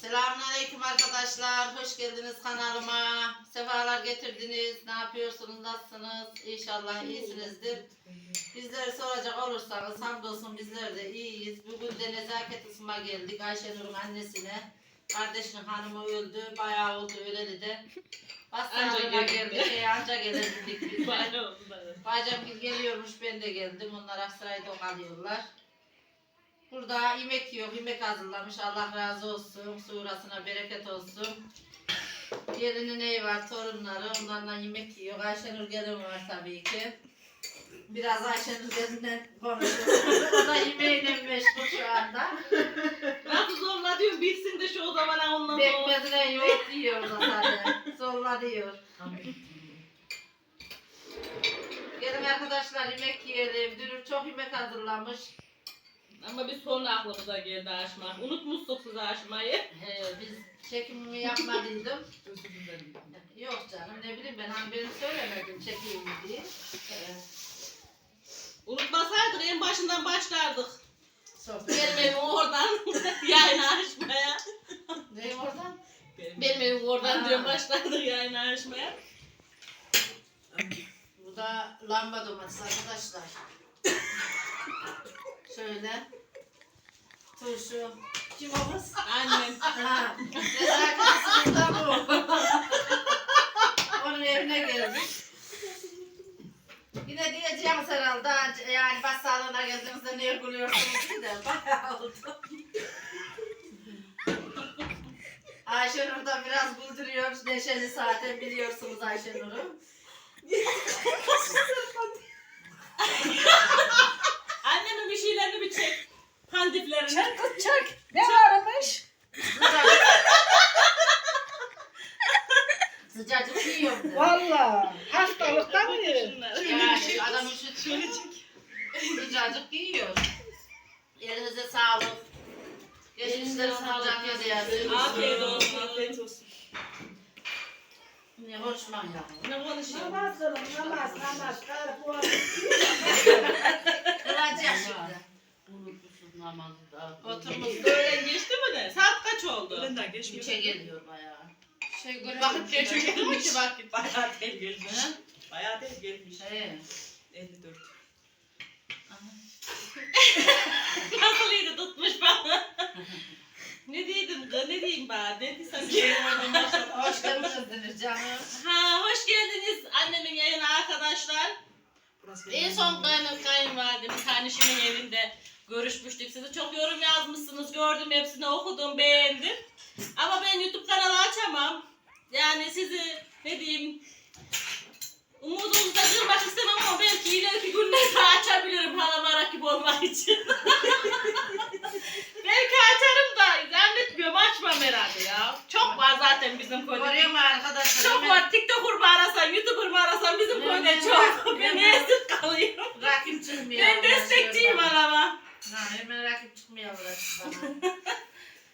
Selamünaleyküm arkadaşlar. Hoş geldiniz kanalıma. Sefalar getirdiniz. Ne yapıyorsunuz? Nasılsınız? İnşallah iyisinizdir. Bizleri soracak olursanız hamdolsun bizler de iyiyiz. Bugün de nezaket ısıma geldik. Ayşenur'un annesine. Kardeşinin hanımı öldü. Bayağı oldu öleli de. Anca Hastaneye geldik. Şey, anca gelebildik gel- geliyormuş ben de geldim. Onlar Aksaray'da kalıyorlar. Burada yemek yok. Yemek hazırlamış. Allah razı olsun. Surasına bereket olsun. Gelinin evi var, torunları. Onlarla yemek yiyor. Ayşenur gelin var tabii ki. Biraz Ayşenur gelinden konuşuyoruz. o da yemeğiyle meşgul şu anda. Nasıl zorla diyorum bilsin de şu o zaman ha ondan sonra. Bekmezine yoğurt yiyor o da zaten. Zorla diyor. Gelin arkadaşlar yemek yiyelim. Dünür çok yemek hazırlamış. Ama biz sonra aklımıza geldi aşmak. Unutmuştuk siz aşmayı. He, biz çekimimi yapmadıydım. Yok canım ne bileyim ben hani söylemedim çekimimi diye. Ee, Unutmasaydık en başından başlardık. sohbet. Benim evim oradan yayını açmaya. Neyim oradan? Benim evim oradan Ha. diyorum başlardık yayını açmaya. Bu da lamba domates arkadaşlar. Şöyle. Turşu. Kim o kız? Annem. Ha, Nezaketi burada bu. Onun evine geldik. Yine diyeceğim herhalde yani bas salona geldiğimizde niye gülüyorsunuz diye de bayağı oldu. Ayşenur da biraz güldürüyor. Neşeli zaten biliyorsunuz Ayşenur'u. Annemin bir şeylerini bir çek. Pandiflerini. Çek. Ne aramış? Sıcacık. Sıcacık yiyorum. Valla. Hastalıktan mı? Yani adam üşütüyor. Sıcacık yiyor. Elinize sağlık. Geçmişleri sağlık diyesin. Afiyet olsun. Ne hoşman ya. Ne konuşuyorsun? Namaz kılın, namaz, namaz. Karı bu. Unutmuşuz namazı da. Oturmuş. Öğlen geçti mi de? Saat kaç oldu? Üçe geliyor bayağı. Şey Vakit geçiyor gelmiş vakit. Bayağı tel gelmiş. Hı? Bayağı tel gelmiş. He. 54. Nasıl iyiydi tutmuş bana. ne diyordun kız ne diyeyim bana? Ne diysem şey oradan başladım. Hoş geldiniz canım. Ha hoş geldiniz annemin yayına arkadaşlar. En son kayın, kayınvalidemin kardeşimin evinde görüşmüştük. Sizi çok yorum yazmışsınız. Gördüm hepsini okudum beğendim. Ama ben YouTube kanalı açamam. Yani sizi ne diyeyim umudunuzu da kırmak istemem ama belki ileriki günlerde açabilirim halama rakip olmak için. belki açarım da zannetmiyorum açmam herhalde ya. Çok var zaten bizim köyde. Görüyor musun arkadaşlar? Çok Hemen var. TikToker mu arasan, YouTuber mu arasan bizim Hemen köyde bak, çok. Ben hemen. ezdik kalıyorum. Rakip çıkmıyor. Ben destekçiyim arama. Ha, hemen rakip çıkmıyor burası bana.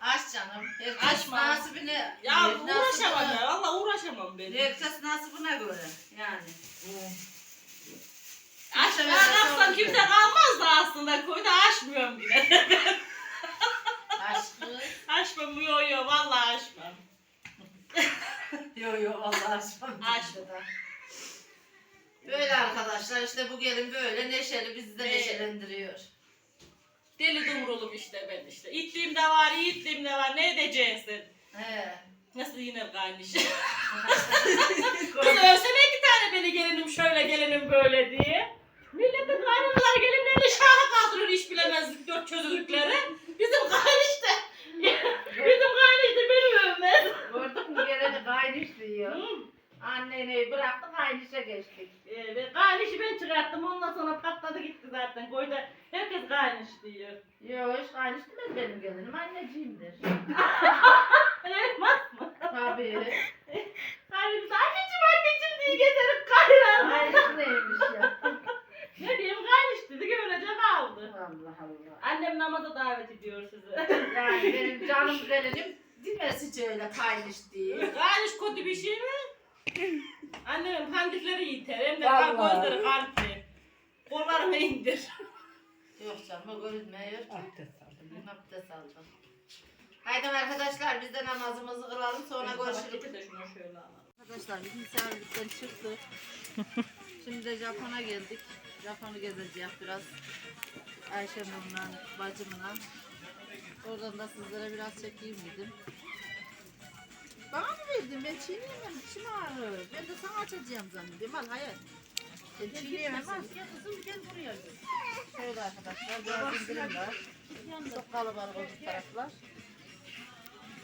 Aç canım. Herkes Açma. nasibine. Ya uğraşamam ya. Valla uğraşamam ben. Herkes nasibine göre. Yani. Aç, ben açsam kimse kalmaz da aslında köyde açmıyorum bile. Aşkı. açmam yo yo valla açmam. Yo yo Allah aşkına. Aşk. Böyle arkadaşlar işte bu gelin böyle neşeli bizi de Evet. neşelendiriyor. Deli dumrulum işte ben işte. İttiğim de var, yiğitliğim de var. Ne edeceksin? He. Nasıl yine kaymış? Kız ölsene iki tane beni gelinim şöyle gelinim böyle diye. Milletin kaynanalar gelinlerini şaha kaldırıyor iş bilemezlik dört çözülükleri. Bizim kaynıştı. Bizim kaynıştı beni övmez. Gördün mü geleni kaynış diyor. Anneni bıraktık kaynışa geçtik. Ee, ve kaynışı ben çıkarttım ondan sonra patladı gitti zaten. Koyda herkes kaynış diyor. Yo hiç kaynış demez benim gelinim anneciğimdir. Evet bak mı? Tabii. Kaynımız anneciğim anneciğim diye getirip kaynar. Kaynış neymiş ya? ne diyeyim kaynış dedik öylece kaldı. Allah Allah. Annem namaza davet ediyor sizi. Yani benim canım gelinim demez hiç öyle kaynış diye. Kaynış kötü bir şey mi? Annemin pandikleri yeter. Hem de Vallahi. gözleri kalpli. Kollarımı indir. Yok canım o görünmüyor. Abdest aldım. Abdest aldım. Haydi arkadaşlar biz de namazımızı kılalım sonra görüşürüz. Bir de şunu şöyle alalım. Arkadaşlar biz misafirlikten çıktık. Şimdi de Japon'a geldik. Japon'u gezeceğiz biraz. Ayşem'imle, bacımla. Oradan da sizlere biraz çekeyim dedim. Bana mı verdin? Ben çiğneyemem. İçim ağrır. Ben de sana açacağım zannediyorum. Al hayır. Ben çiğneyemem. Gel kızım gel buraya. Şöyle arkadaşlar. Biraz indirim var. Çok kalabalık öbür taraflar.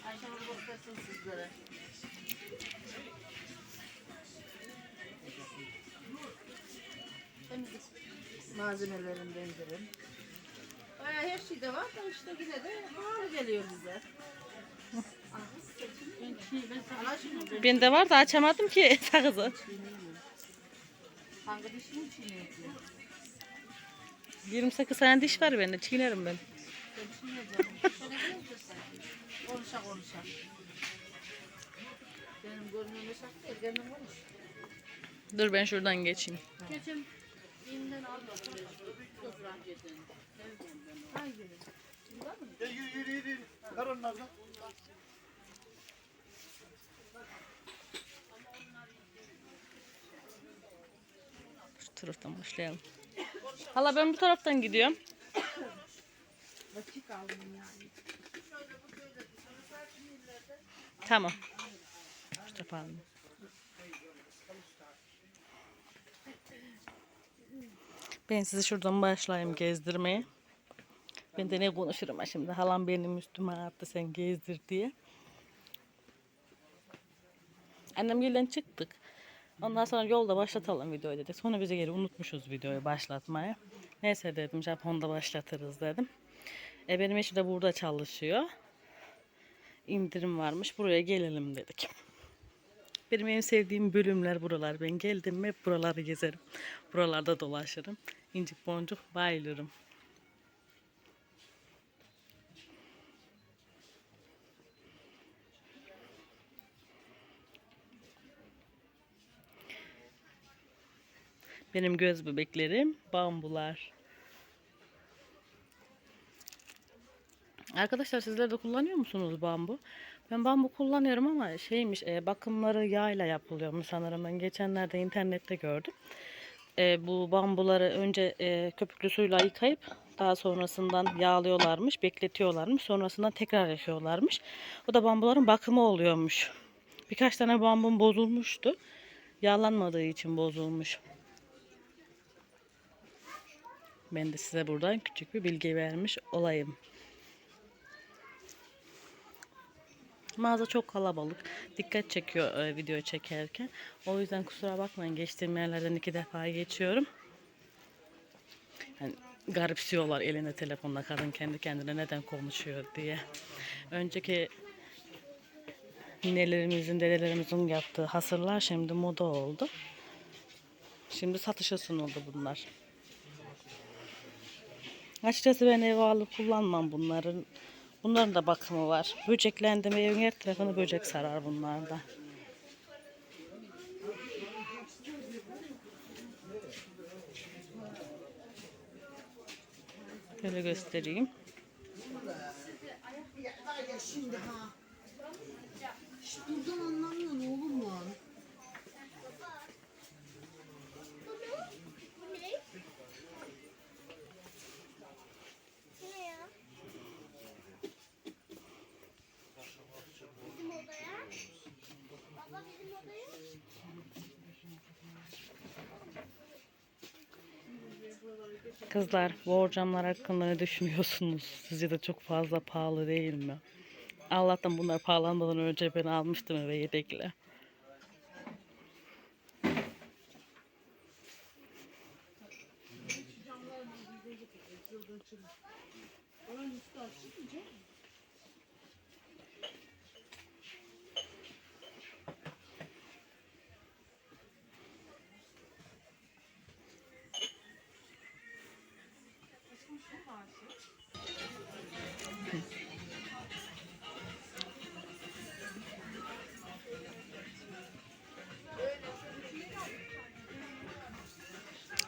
Ayşem'in göstersin sizlere. Temizlik malzemelerinden indirim. Bayağı her şey de var da işte yine de pahalı geliyor bize. Ben Bende var da açamadım ki sakızı. Hangi dişini çiğneyeceğim? 28 tane diş var bende çiğnerim ben. Konuşa konuşa. Dur ben şuradan geçeyim. Gel yürü yürü yürü. Ver onlardan. Şu taraftan başlayalım. Hala ben bu taraftan gidiyorum. Tamam. Şu tarafa alalım. Ben sizi şuradan başlayayım gezdirmeye. Ben de ne konuşurum şimdi. Halam benim üstüme attı sen gezdir diye. Annem yerden çıktık. Ondan sonra yolda başlatalım videoyu dedik. Sonra bize geri unutmuşuz videoyu başlatmaya. Neyse dedim Japon'da başlatırız dedim. E benim eşim de burada çalışıyor. İndirim varmış. Buraya gelelim dedik. Benim en sevdiğim bölümler buralar. Ben geldim hep buraları gezerim. Buralarda dolaşırım. İncik boncuk bayılırım. Benim göz bebeklerim bambular. Arkadaşlar sizler de kullanıyor musunuz bambu? Ben bambu kullanıyorum ama şeymiş e, bakımları yağla yapılıyormuş sanırım. Ben geçenlerde internette gördüm. E, bu bambuları önce e, köpüklü suyla yıkayıp daha sonrasından yağlıyorlarmış, bekletiyorlarmış. Sonrasından tekrar yakıyorlarmış. O da bambuların bakımı oluyormuş. Birkaç tane bambum bozulmuştu. Yağlanmadığı için bozulmuş. Ben de size buradan küçük bir bilgi vermiş olayım. Mağaza çok kalabalık. Dikkat çekiyor e, video çekerken. O yüzden kusura bakmayın geçtiğim yerlerden iki defa geçiyorum. Yani garipsiyorlar eline telefonla kadın kendi kendine neden konuşuyor diye. Önceki ninelerimizin, dedelerimizin yaptığı hasırlar şimdi moda oldu. Şimdi satışa sunuldu bunlar. Açıkçası ben eve alıp kullanmam bunların. Bunların da bakımı var. Böceklendi mi evin her tarafını böcek sarar bunlarda. Şöyle göstereyim. Şimdi ha. Buradan anlamıyorsun oğlum lan. Kızlar borcamlar hakkında ne düşünüyorsunuz? Sizce de çok fazla pahalı değil mi? Allah'tan bunlar pahalanmadan önce ben almıştım eve yedekle.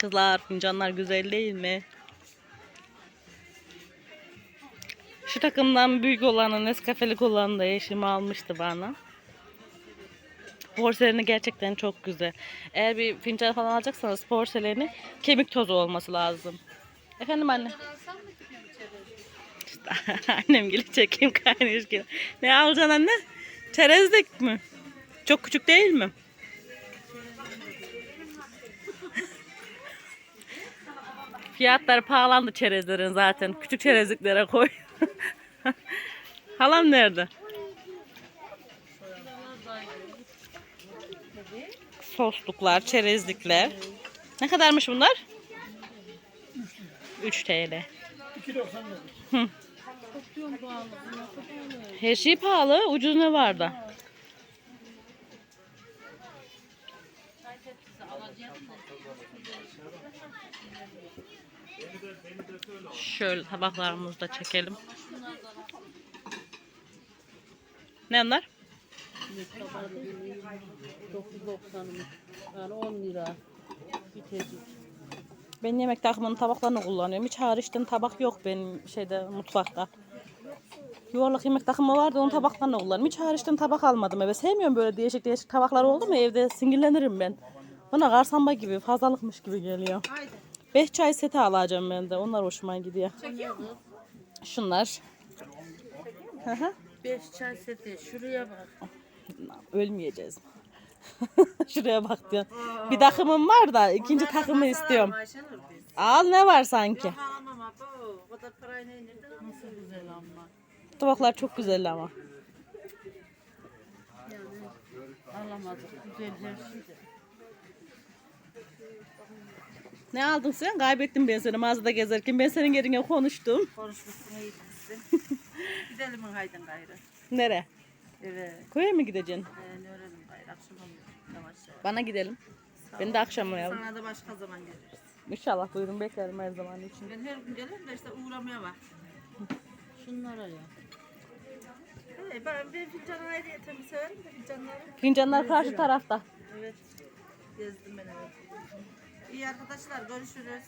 Kızlar fincanlar güzel değil mi? Şu takımdan büyük olanı, Nescafe'lik olanı da eşim almıştı bana. Porseleni gerçekten çok güzel. Eğer bir fincan falan alacaksanız porseleni kemik tozu olması lazım. Efendim anne? Çerez? Annem gibi çekeyim gibi. Ne alacaksın anne? Çerezlik mi? Çok küçük değil mi? Fiyatlar pahalandı çerezlerin zaten. Küçük çerezliklere koy. Halam nerede? Sosluklar, çerezlikler. Ne kadarmış bunlar? 3 TL. 2.90 lira. Her şey pahalı. Ucuz ne var da? Şöyle tabaklarımızı da çekelim. Ne onlar? 9.90'mış. Yani 10 lira. Bitecek. Ben yemek takımının tabaklarını kullanıyorum. Hiç hariçten tabak yok benim şeyde mutfakta. Yuvarlak yemek takımı vardı onun tabaklarını kullanıyorum. Hiç hariçten tabak almadım eve. Sevmiyorum böyle değişik değişik tabaklar oldu mu evde sinirlenirim ben. Bana karsamba gibi fazlalıkmış gibi geliyor. Beş çay seti alacağım ben de. Onlar hoşuma gidiyor. Şunlar. Hı hı. 5 çay seti. Şuraya bak. Ölmeyeceğiz. Şuraya bak diyor. Bir takımım var da ikinci takımı istiyorum. Al ne var sanki. Nasıl güzel ama. Tabaklar çok güzel ama. Alamadık. Güzel her şey de. Ne aldın sen? Kaybettim ben seni mağazada gezerken. Ben senin yerine konuştum. Konuşmuşsun iyi gitsin. Gidelim haydın gayrı? Nere? Evet. Köye mi gideceksin? Ee, ne öğrenin gayrı? Akşam. Yavaş yavaş. Bana gidelim. Ben de akşam uğrayalım. Sana da başka zaman geliriz. İnşallah buyurun beklerim her zaman için. Ben her gün gelirim de işte uğramaya bak. Şunlara ya. Hey, ben bir fincan ayrı tabii severim de fincanları. Fincanlar karşı tarafta. Evet. Gezdim ben evet. İyi arkadaşlar görüşürüz.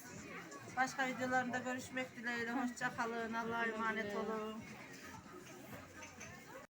Başka videolarımda görüşmek dileğiyle. Hoşça kalın. Allah'a emanet olun.